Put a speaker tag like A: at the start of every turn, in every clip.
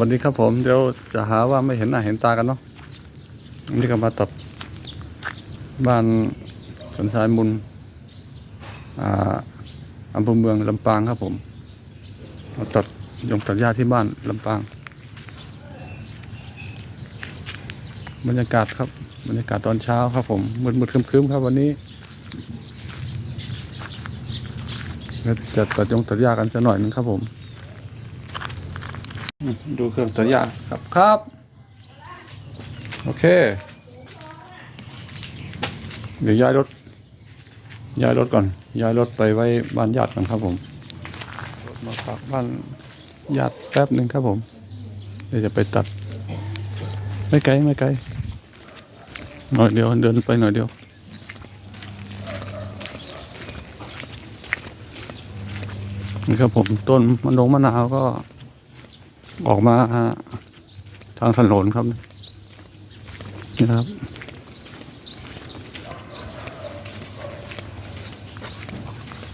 A: วันนี้ครับผมเดี๋ยวจะหาว่าไม่เห็นหน้าเห็นตากันเนาะวันนี้ก็มาตัดบ้านสันทรายมุนอ่าอำเภอเมืองลำปางครับผมมาตัดยงตัดหญ้าที่บ้านลำปาง บรรยากาศครับ บรรยากาศตอนเช้าครับผมมืดมืดๆครึ้มๆครับวันนี้แล้วจะตัดยงตัดหญ้ากันสักหน่อยนึงครับผม ดูเครื่องตัดหญ้าครับครับ โอเค เดี๋ยวย้ายรถ ย้ายรถก่อน ย้ายรถไปไว้บ้านญาติก่อนครับผมรถมาฝากบ้านญาติแป๊บหนึ่งครับผม เดี๋ยวจะไปตัด ไม่ไกลไม่ไกลหน่อยเดียวเดินไปหน่อยเดียวนี่ครับผมต้นมะนงมะนาวก็ ออกมาทางถนนครับนี่นะครับ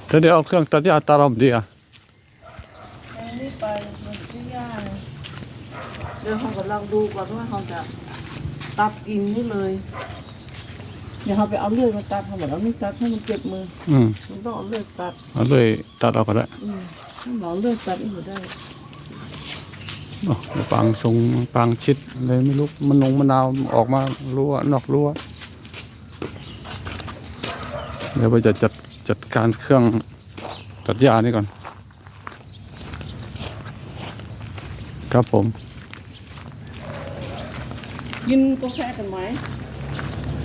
A: ถ้าเดี๋ยวเอาเครื่องตัดหญ้าตาลอมดีอะ
B: อันนี้ไปมันที่ยากเดี๋ยวเขากำลังดูก่อนว่าเขาจะตัดกิ่งนี่เลย เดี๋ยวเขาไปเอาเลื่อยมาตัดเขาบอกเอาไม่ตัดให้มันเจ็บมือ
A: อืม
B: มันต้องเอาเลื่อยตัด
A: เอาเลยตัดเอาก็ได้
B: อืมถ้าหมอเลื่อยตัดอีกไม่ได้
A: อ๋อ ปางทรงปางชิดเลยไม่รู้มันลงมะนาวออกมารั้วนอกรั้วเดี๋ยวไปจะจัดจัดการเครื่องตัดหญ้านี่ก่อน ครับผม
B: กินกาแฟกันไหม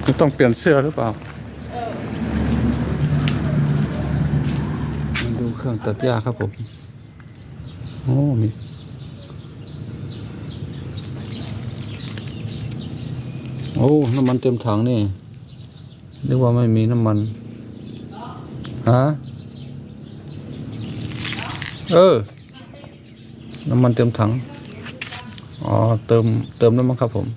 A: จะต้องเปลี่ยนเสื้อหรือเปล่ามาดูเครื่องตัดหญ้าครับผม โอ้มี อ้น้ำมันเต็มถังนี่เรียกว่าไม่มีน้ำมันฮะเออ น้ำมันเต็มถัง อ๋อ เติม เติมน้ำมันครับผม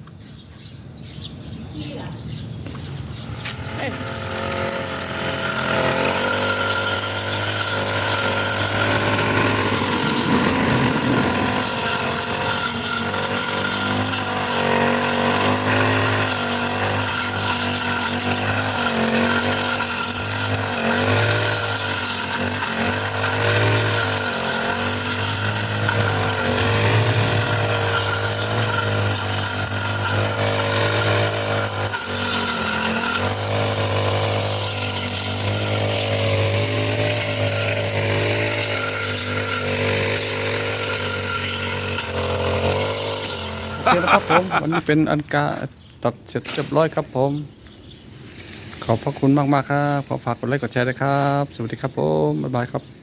A: โอเคนะครับผมวันนี้เป็นอันกาตัดเสร็จเรียบร้อยครับผม ขอบพระคุณมาก ๆ ครับ ขอฝากกดไลค์กดแชร์ด้วยครับ สวัสดีครับผม บ๊ายบายครับ